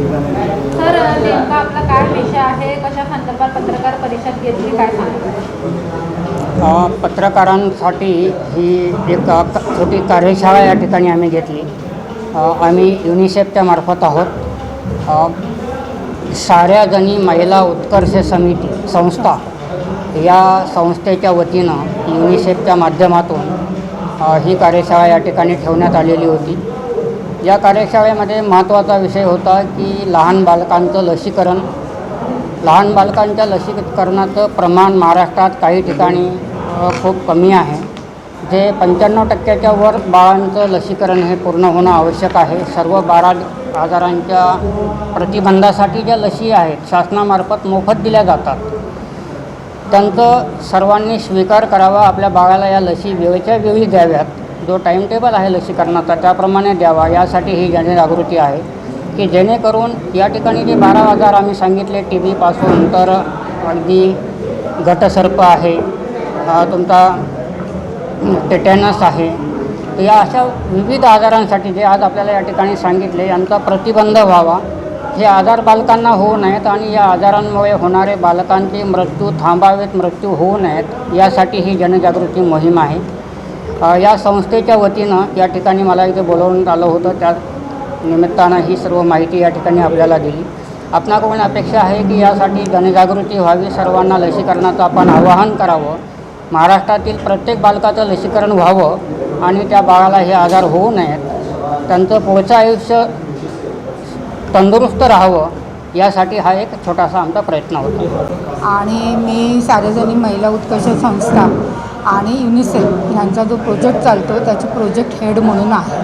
Sir नेमका आपला काय विषय आहे? कशा संदर्भात पत्रकार परिषद घेतली? काय पत्रकारांसाठी ही एक छोटी कार्यशाळा या ठिकाणी आम्ही घेतली. आम्ही युनिसेफच्या मार्फत आहोत. साऱ्या जणी महिला उत्कर्ष समिती संस्था या संस्थेच्या वतीनं युनिसेफच्या माध्यमातून ही कार्यशाळा या ठिकाणी ठेवण्यात आलेली होती. या कार्यशाळेमध्ये महत्त्वाचा विषय होता की लहान बालकांचं लसीकरण. लहान बालकांच्या लसीकरणाचं प्रमाण महाराष्ट्रात काही ठिकाणी खूप कमी आहे. जे पंच्याण्णव टक्क्याच्या वर बाळांचं लसीकरण हे पूर्ण होणं आवश्यक आहे. सर्व बारा आजारांच्या प्रतिबंधासाठी ज्या लसी आहेत शासनामार्फत मोफत दिल्या जातात. त्यांचं सर्वांनी स्वीकार करावा. आपल्या बाळाला या लसी वेळच्या वेळी द्याव्यात. जो टाईमटेबल आहे लसीकरणाचा त्याप्रमाणे द्यावा. यासाठी ही जनजागृती आहे की जेणेकरून या ठिकाणी जे बारा आजार आम्ही सांगितले टी बीपासून तर अगदी घटसर्प आहे तुमचा टेटॅनस आहे. तर या अशा विविध आजारांसाठी जे आज आपल्याला या ठिकाणी सांगितले यांचा प्रतिबंध व्हावा. हे आजार बालकांना होऊ नयेत आणि या आजारांमुळे होणारे बालकांचे मृत्यू थांबावेत मृत्यू होऊ नयेत यासाठी ही जनजागृती मोहीम आहे. या संस्थेच्या वतीनं या ठिकाणी मला इथे बोलवण्यात आलं होतं. त्या निमित्तानं ही सर्व माहिती या ठिकाणी आपल्याला दिली. आपणाकडून अपेक्षा आहे की यासाठी जनजागृती व्हावी. सर्वांना लसीकरणाचं आपण आवाहन करावं. महाराष्ट्रातील प्रत्येक बालकाचं लसीकरण व्हावं आणि त्या बाळाला हे आजार होऊ नयेत. त्यांचं पुढचं आयुष्य तंदुरुस्त राहावं यासाठी हा एक छोटासा आमचा प्रयत्न होता. आणि मी सार्वजनिक महिला उत्कर्ष संस्था आणि युनिसेफ यांचा जो प्रोजेक्ट चालतो त्याचे प्रोजेक्ट हेड म्हणून आहे.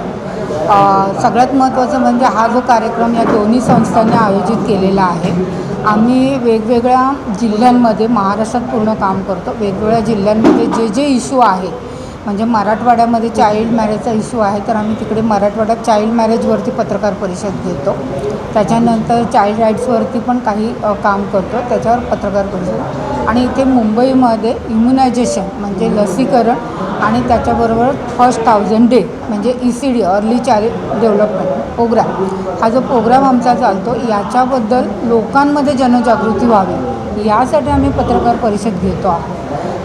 सगळ्यात महत्त्वाचं म्हणजे हा जो कार्यक्रम या दोन्ही संस्थांनी आयोजित केलेला आहे. आम्ही वेगवेगळ्या जिल्ह्यांमध्ये महाराष्ट्रात पूर्ण काम करतो. वेगवेगळ्या जिल्ह्यांमध्ये जे जे इश्यू आहेत म्हणजे मराठवाड्यामध्ये चाइल्ड मॅरेजचा इश्यू आहे तर आम्ही तिकडे मराठवाड्यात चाइल्ड मॅरेजवरती पत्रकार परिषद घेतो. त्याच्यानंतर चाइल्ड राईट्सवरती पण काही काम करतो त्याच्यावर पत्रकार परिषद. आणि इथे मुंबईमध्ये इम्युनायझेशन म्हणजे लसीकरण आणि त्याच्याबरोबर फर्स्ट थाउजंड डे म्हणजे E C D early child development programme हा जो प्रोग्राम आमचा चालतो याच्याबद्दल लोकांमध्ये जनजागृती व्हावी यासाठी आम्ही पत्रकार परिषद घेतो आहोत.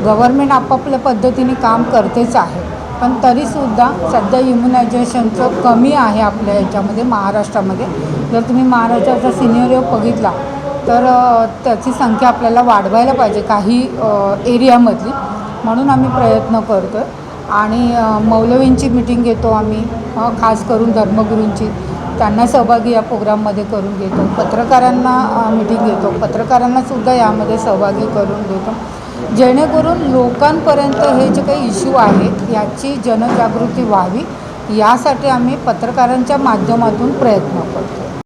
गव्हर्मेंट आपापल्या पद्धतीने काम करतेच आहे. पण तरीसुद्धा सध्या इम्युनायझेशनचं कमी आहे आपल्या याच्यामध्ये महाराष्ट्रामध्ये. जर तुम्ही महाराष्ट्राचा सिनियर बघितला तर त्याची संख्या आपल्याला वाढवायला पाहिजे काही एरियामधली म्हणून आम्ही प्रयत्न करतो आहे आणि मौलवींची मिटिंग घेतो आम्ही खास करून धर्मगुरूंची. त्यांना सहभागी या प्रोग्राममध्ये करून घेतो. पत्रकारांना मिटिंग घेतो. पत्रकारांनासुद्धा यामध्ये सहभागी करून घेतो जेणेकरून लोकांपर्यंत हे जे काही इश्यू आहेत याची जनजागृती व्हावी यासाठी आम्ही पत्रकारांच्या माध्यमातून प्रयत्न करतो.